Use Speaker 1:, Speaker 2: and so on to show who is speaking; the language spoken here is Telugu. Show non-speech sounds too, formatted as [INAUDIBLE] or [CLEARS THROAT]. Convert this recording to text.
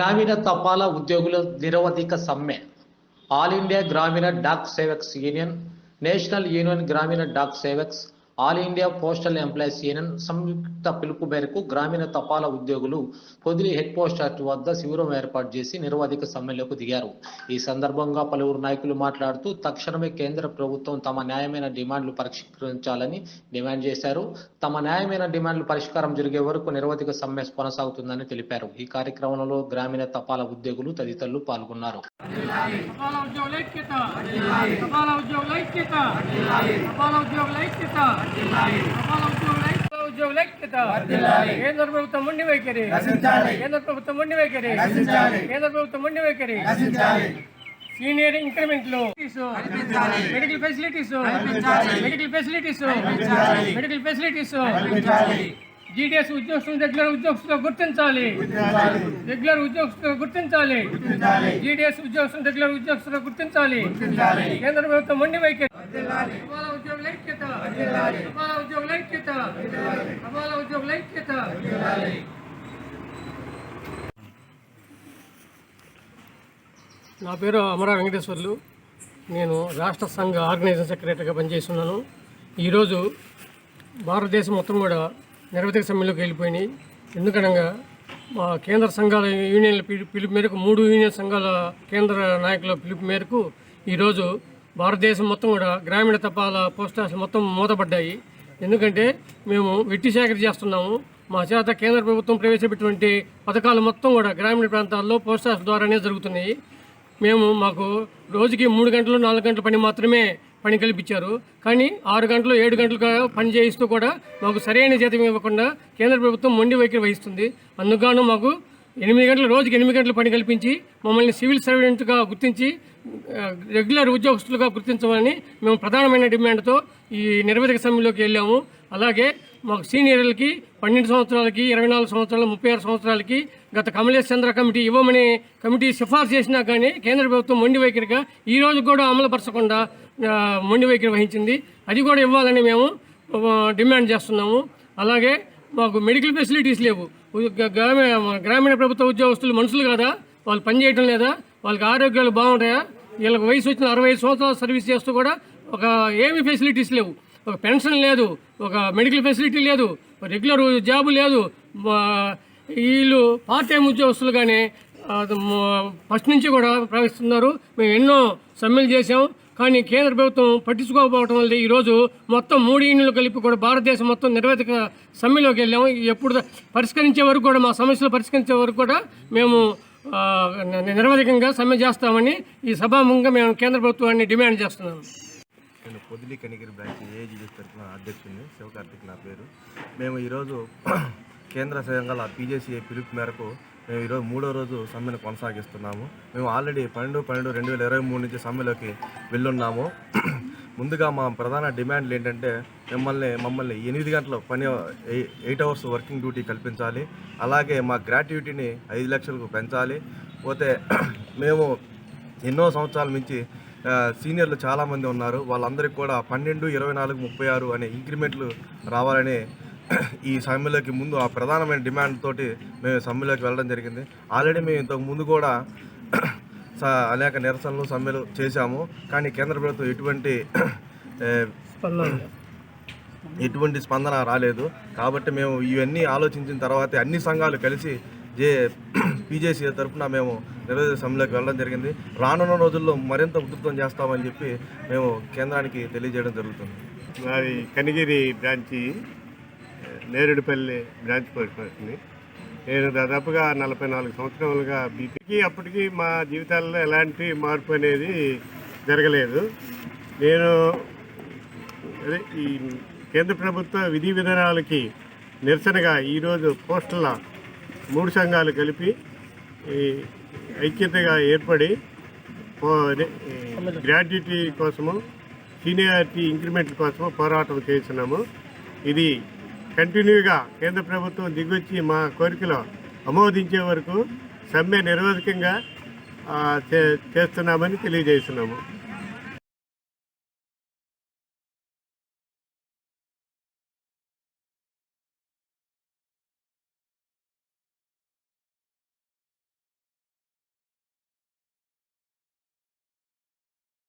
Speaker 1: గ్రామీణ తపాలా ఉద్యోగుల నిరవధిక సమ్మె. All India Gramin Dak Sevaks union national union Gramin Dak Sevaks all India postal employees union సంయుక్త పిలుపు మేరకు గ్రామీణ తపాలా ఉద్యోగులు పొదిలి హెడ్ పోస్ట్ వద్ద శిబిరం ఏర్పాటు చేసి నిరవధిక సమ్మెలకు దిగారు. ఈ సందర్భంగా పలువురు నాయకులు మాట్లాడుతూ తక్షణమే కేంద్ర ప్రభుత్వం తమ న్యాయమైన డిమాండ్లు పరిష్కరించాలని డిమాండ్ చేశారు. తమ న్యాయమైన డిమాండ్లు పరిష్కారం జరిగే వరకు నిరవధిక సమ్మె కొనసాగుతుందని తెలిపారు. ఈ కార్యక్రమంలో గ్రామీణ తపాలా ఉద్యోగులు తదితరులు పాల్గొన్నారు.
Speaker 2: తపాలా ఉద్యోగుల ఐక్యత తపాలా ఉద్యోగుల ఐక్యత తపాలా ఉద్యోగుల ఐక్యత తపాలా ఉద్యోగుల ఐక్యత ఉద్యోగుల ఐక్యత కేంద్ర ప్రభుత్వం మొండి వైఖరి కేంద్ర ప్రభుత్వం మొండి వైఖరి కేంద్ర ప్రభుత్వం మొండి వైఖరి సీనియర్ ఇంక్రిమెంట్లు medical facilities medical facilities medical facilities GDS ఉద్యోగస్తుల దగ్గర ఉద్యోగస్తులు గుర్తించాలి. రెగ్యులర్ ఉద్యోగస్తులు గుర్తించాలి. జీడిఎస్ ఉద్యోగస్తుల దగ్గర ఉద్యోగస్తులు గుర్తించాలి. కేంద్ర ప్రభుత్వం మొండి వైఖరి. సమాల ఉద్యోగుల ఐక్యత సమాల ఉద్యోగుల ఐక్యత సమాల ఉద్యోగుల ఐక్యత నా పేరు అమరా వెంకటేశ్వర్లు. నేను రాష్ట్ర సంఘ ఆర్గనైజేషన్ సెక్రటరీగా పనిచేస్తున్నాను. ఈరోజు భారతదేశం మొత్తం కూడా నిరవధిక సమ్మెలోకి వెళ్ళిపోయినాయి ఎందుకనగా మా కేంద్ర సంఘాల యూనియన్ల పిలుపు మేరకు మూడు యూనియన్ సంఘాల కేంద్ర నాయకుల పిలుపు మేరకు ఈరోజు భారతదేశం మొత్తం కూడా గ్రామీణ తపాలా పోస్ట్ ఆఫీస్ మొత్తం మూతపడ్డాయి. ఎందుకంటే మేము వెట్టి సేకరణ చేస్తున్నాము. మా చేత కేంద్ర ప్రభుత్వం ప్రవేశపెట్టినటువంటి పథకాలు మొత్తం కూడా గ్రామీణ ప్రాంతాల్లో పోస్ట్ ఆఫీస్ ద్వారానే జరుగుతున్నాయి. మేము మాకు రోజుకి మూడు గంటలు నాలుగు గంటల పని మాత్రమే పని కల్పించారు. కానీ ఆరు గంటలు ఏడు గంటలుగా పని చేయిస్తూ కూడా మాకు సరైన జీతం ఇవ్వకుండా కేంద్ర ప్రభుత్వం మొండి వైఖరి వహిస్తుంది. అందుకు మాకు ఎనిమిది గంటల రోజుకి ఎనిమిది గంటలు పని కల్పించి మమ్మల్ని సివిల్ సర్వెంట్గా గుర్తించి రెగ్యులర్ ఉద్యోగస్తులుగా గుర్తించమని మేము ప్రధానమైన డిమాండ్తో ఈ నిర్వేదిక సమ్మెలోకి వెళ్ళాము. అలాగే మాకు సీనియర్లకి పన్నెండు సంవత్సరాలకి ఇరవై నాలుగు సంవత్సరాలు ముప్పై ఆరు సంవత్సరాలకి గత కమలేష్ చంద్ర కమిటీ ఇవ్వమని కమిటీ సిఫార్సు చేసినా కానీ కేంద్ర ప్రభుత్వం మొండి వైఖరిగా ఈ రోజు కూడా అమలుపరచకుండా మొండి వైఖరి వహించింది. అది కూడా ఇవ్వాలని మేము డిమాండ్ చేస్తున్నాము. అలాగే మాకు మెడికల్ ఫెసిలిటీస్ లేవు. గ్రామీణ గ్రామీణ ప్రభుత్వ ఉద్యోగస్తులు మనుషులు కదా? వాళ్ళు పనిచేయటం లేదా? వాళ్ళకి ఆరోగ్యాలు బాగుంటాయా? వీళ్ళకి వయసు వచ్చిన అరవై సంవత్సరాలు సర్వీస్ చేస్తూ కూడా ఒక ఏమి ఫెసిలిటీస్ లేవు. ఒక పెన్షన్ లేదు ఒక మెడికల్ ఫెసిలిటీ లేదు రెగ్యులర్ జాబ్ లేదు వీళ్ళు పార్ట్ టైం ఉద్యోగస్తులు కానీ ఫస్ట్ నుంచి కూడా ప్రవేశిస్తున్నారు. మేము ఎన్నో సమ్మెలు చేసాం కానీ కేంద్ర ప్రభుత్వం పట్టించుకోకపోవడం వల్ల ఈరోజు మొత్తం మూడు యూనియన్లు కలిపి కూడా భారతదేశం మొత్తం నిర్వేదిక సమ్మెలోకి వెళ్ళాము. ఎప్పుడు పరిష్కరించే వరకు కూడా మా సమస్యలు పరిష్కరించే వరకు కూడా మేము నిరవధికంగా సమ్మె చేస్తామని ఈ సభాముఖంగా మేము కేంద్ర ప్రభుత్వాన్ని డిమాండ్ చేస్తున్నాము.
Speaker 3: నేను పొదిలి కనిగిరి బ్రాంచ్ ఏజీబీ తరఫున అధ్యక్షుడిని శివకార్తిక్ నా పేరు. మేము ఈరోజు [CLEARS THROAT] కేంద్ర సంఘాల పీజేసీఏ పిలుపు మేరకు మేము ఈరోజు మూడో రోజు సమ్మెను కొనసాగిస్తున్నాము. మేము ఆల్రెడీ పన్నెండు పన్నెండు రెండు వేల ఇరవై మూడు నుంచి సమ్మెలోకి వెళ్ళున్నాము. [CLEARS THROAT] ముందుగా మా ప్రధాన డిమాండ్లు ఏంటంటే మిమ్మల్ని మమ్మల్ని ఎనిమిది గంటల పని ఎయిట్ అవర్స్ వర్కింగ్ డ్యూటీ కల్పించాలి. అలాగే మా గ్రాట్యుటీని ఐదు లక్షలకు పెంచాలి. పోతే [CLEARS THROAT] మేము ఎన్నో సంవత్సరాల నుంచి సీనియర్లు చాలామంది ఉన్నారు. వాళ్ళందరికీ కూడా పన్నెండు ఇరవై నాలుగు ముప్పై ఆరు అనే ఇంక్రిమెంట్లు రావాలని [CLEARS THROAT] ఈ సమ్మెలోకి ముందు ఆ ప్రధానమైన డిమాండ్ తోటి మేము సమ్మెలోకి వెళ్ళడం జరిగింది. ఆల్రెడీ మేము ఇంతకు ముందు కూడా అనేక నిరసనలు సమ్మెలు చేశాము. కానీ కేంద్ర ప్రభుత్వం ఎటువంటి ఎటువంటి స్పందన రాలేదు. కాబట్టి మేము ఇవన్నీ ఆలోచించిన తర్వాతే అన్ని సంఘాలు కలిసి జే పీజేసీ తరఫున మేము నిరోధక సమ్మెలోకి వెళ్ళడం జరిగింది. రానున్న రోజుల్లో మరింత ఉధృతం చేస్తామని చెప్పి మేము కేంద్రానికి తెలియజేయడం జరుగుతుంది.
Speaker 4: మాది కనిగిరి బ్రాంచి నేరేడుపల్లి బ్రాంచ్ పర్సన్ని నేను దాదాపుగా నలభై నాలుగు సంవత్సరాలుగా బీపీకి అప్పటికి మా జీవితాల్లో ఎలాంటి మార్పు అనేది జరగలేదు. నేను అదే ఈ కేంద్ర ప్రభుత్వ విధి విధానాలకి నిరసనగా ఈరోజు పోస్టుల మూడు సంఘాలు కలిపి ఈ ఐక్యతగా ఏర్పడి గ్రాడ్యుటీ కోసము సీనియారిటీ ఇంక్రిమెంట్ కోసము పోరాటం చేస్తున్నాము. ఇది కంటిన్యూగా కేంద్ర ప్రభుత్వం దిగొచ్చి మా కోరికలో ఆమోదించే వరకు సమ్మె నిరోధకంగా చే- చేస్తున్నామని తెలియజేస్తున్నాము.